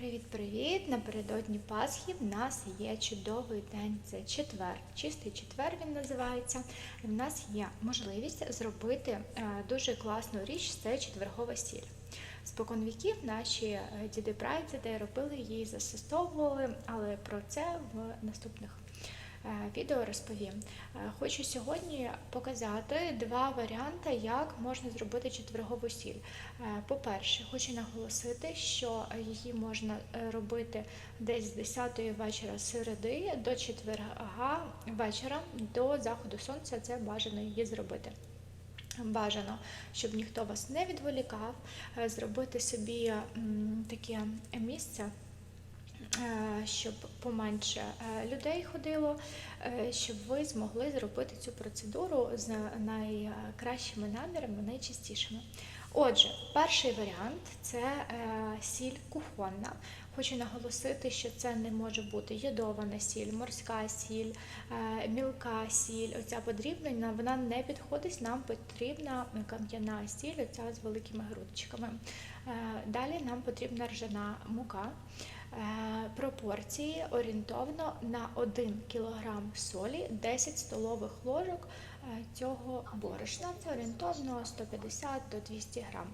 Привіт-привіт! Напередодні Пасхи в нас є чудовий день. Це четвер. Чистий четвер він називається. І в нас є можливість зробити е, дуже класну річ це четвергова сіль. Спокон віків наші діди діди прадіди робили її, застосовували, але про це в наступних е, відео розповім. Е, Хочу сьогодні показати два варіанти, як можна зробити четвергову сіль. Е, По-перше, хочу наголосити, що її можна е, робити десь з 10 вечора середи до четверга вечора до заходу сонця. Це бажано її зробити. Бажано, щоб ніхто вас не відволікав, е, зробити собі таке місце, е, щоб поменше е, людей ходило, е, щоб ви змогли зробити цю процедуру з найкращими намірами, найчастішими. Отже, перший варіант це е, сіль кухонна. Хочу наголосити, що це не може бути йодована сіль, морська сіль, е, мілка сіль. Оця подрібнена, вона не підходить. Нам потрібна кам'яна сіль, оця з великими грудочками. Е, Далі нам потрібна ржана мука. Е, Пропорції орієнтовно на 1 кг солі 10 столових ложок е, цього борошна. Це орієнтовно 150 до 200 грам.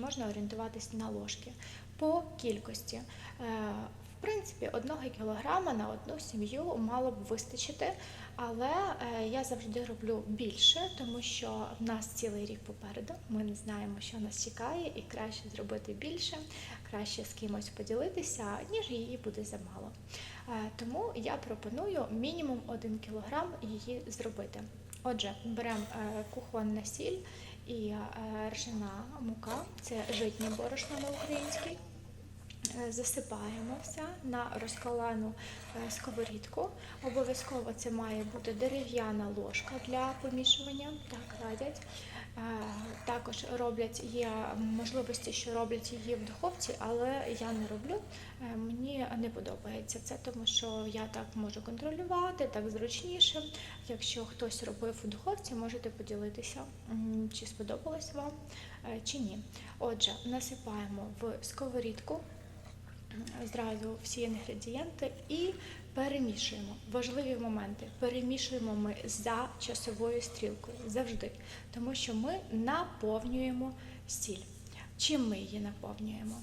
Можна орієнтуватись на ложки. По кількості. Принципі, 1 кілограма на одну сім'ю мало б вистачити, але е, я завжди роблю більше, тому що в нас цілий рік попереду. Ми не знаємо, що нас чекає, і краще зробити більше, краще з кимось поділитися, ніж її буде замало. Е, Тому я пропоную мінімум 1 кілограм її зробити. Отже, беремо е, кухонна сіль і ржана мука, це житнє борошно на українській. Е, Засипаємо все на розкалену е, сковорідку. Обов'язково це має бути дерев'яна ложка для помішування, так радять. Е, Також роблять є можливості, що роблять її в духовці, але я не роблю. Мені не подобається це, тому що я так можу контролювати, так зручніше. Якщо хтось робив у духовці, можете поділитися, чи сподобалось вам чи ні. Отже, насипаємо в сковорідку зразу всі інгредієнти і перемішуємо. Важливі моменти. Перемішуємо ми за часовою стрілкою завжди, тому що ми наповнюємо сіль. Чим ми її наповнюємо?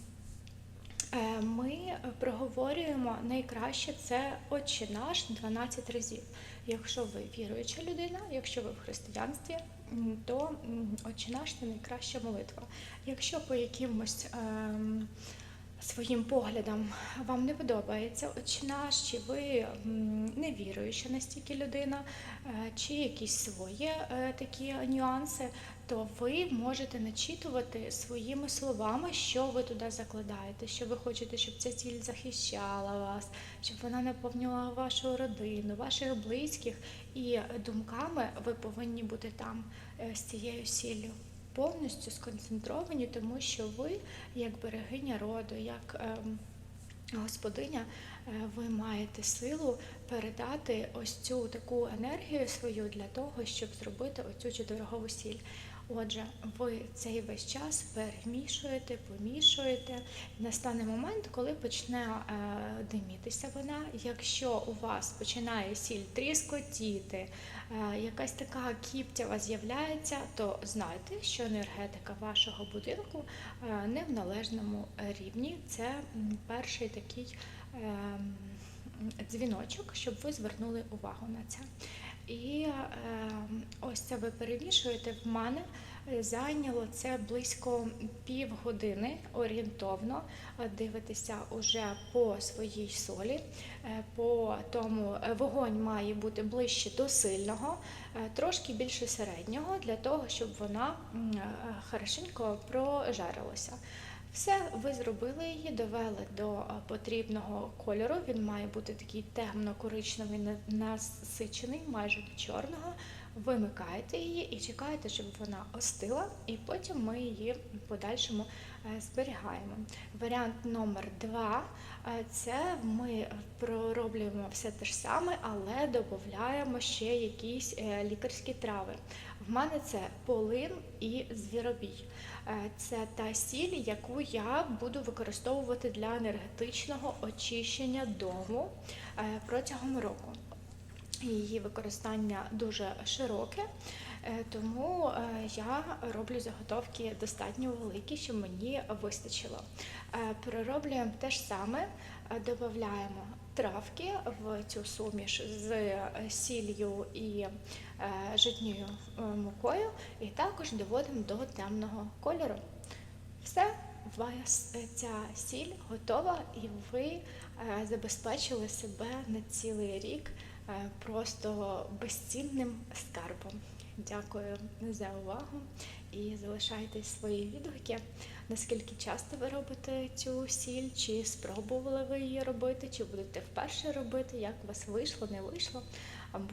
Е, Ми проговорюємо найкраще це Отче наш 12 разів. Якщо ви віруюча людина, якщо ви в християнстві, то Отче наш це найкраща молитва. Якщо по якимось ем, своїм поглядам вам не подобається наш, чи ви не віруюча настільки людина, е, чи якісь свої е, такі нюанси, то ви можете начитувати своїми словами, що ви туди закладаєте, що ви хочете, щоб ця ціль захищала вас, щоб вона наповнювала вашу родину, ваших близьких, і думками ви повинні бути там е, з цією сіллю. Повністю сконцентровані, тому що ви, як берегиня роду, як ем, господиня, е, ви маєте силу передати ось цю таку енергію свою для того, щоб зробити оцю четвергову сіль. Отже, ви цей весь час перемішуєте, помішуєте. Настане момент, коли почне е, димітися вона. Якщо у вас починає сіль тріскотіти, е, якась така кіптява з'являється, то знайте, що енергетика вашого будинку е, не в належному рівні. Це перший такий е, дзвіночок, щоб ви звернули увагу на це. І е, ось це ви перемішуєте в мене. е, Зайняло це близько півгодини орієнтовно. Е, Дивитися уже по своїй солі, по тому вогонь має бути ближче до сильного, трошки більше середнього, для того, щоб вона хорошенько прожарилася. Все, ви зробили її, довели до е, потрібного кольору. Він має бути такий темно-коричневий, на- насичений, майже до чорного. Вимикаєте її і чекаєте, щоб вона остила, і потім ми її в подальшому е, зберігаємо. Варіант номер два е, це ми пророблюємо все те ж саме, але додаємо ще якісь е, лікарські трави. В мене це полин і звіробій. Це та сіль, яку я буду використовувати для енергетичного очищення дому протягом року. Її використання дуже широке, е, тому е, я роблю заготовки достатньо великі, щоб мені вистачило. Е, Перероблюємо те ж саме, додаємо травки в цю суміш з сіллю і житньою мукою, і також доводимо до темного кольору. Все, ця сіль готова, і ви забезпечили себе на цілий рік просто безцінним скарбом. Дякую за увагу і залишайте свої відгуки. Наскільки часто ви робите цю сіль, чи спробували ви її робити, чи будете вперше робити, як у вас вийшло, не вийшло.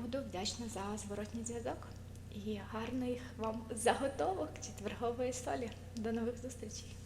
Буду вдячна за зворотній зв'язок і гарних вам заготовок четвергової солі. До нових зустрічей!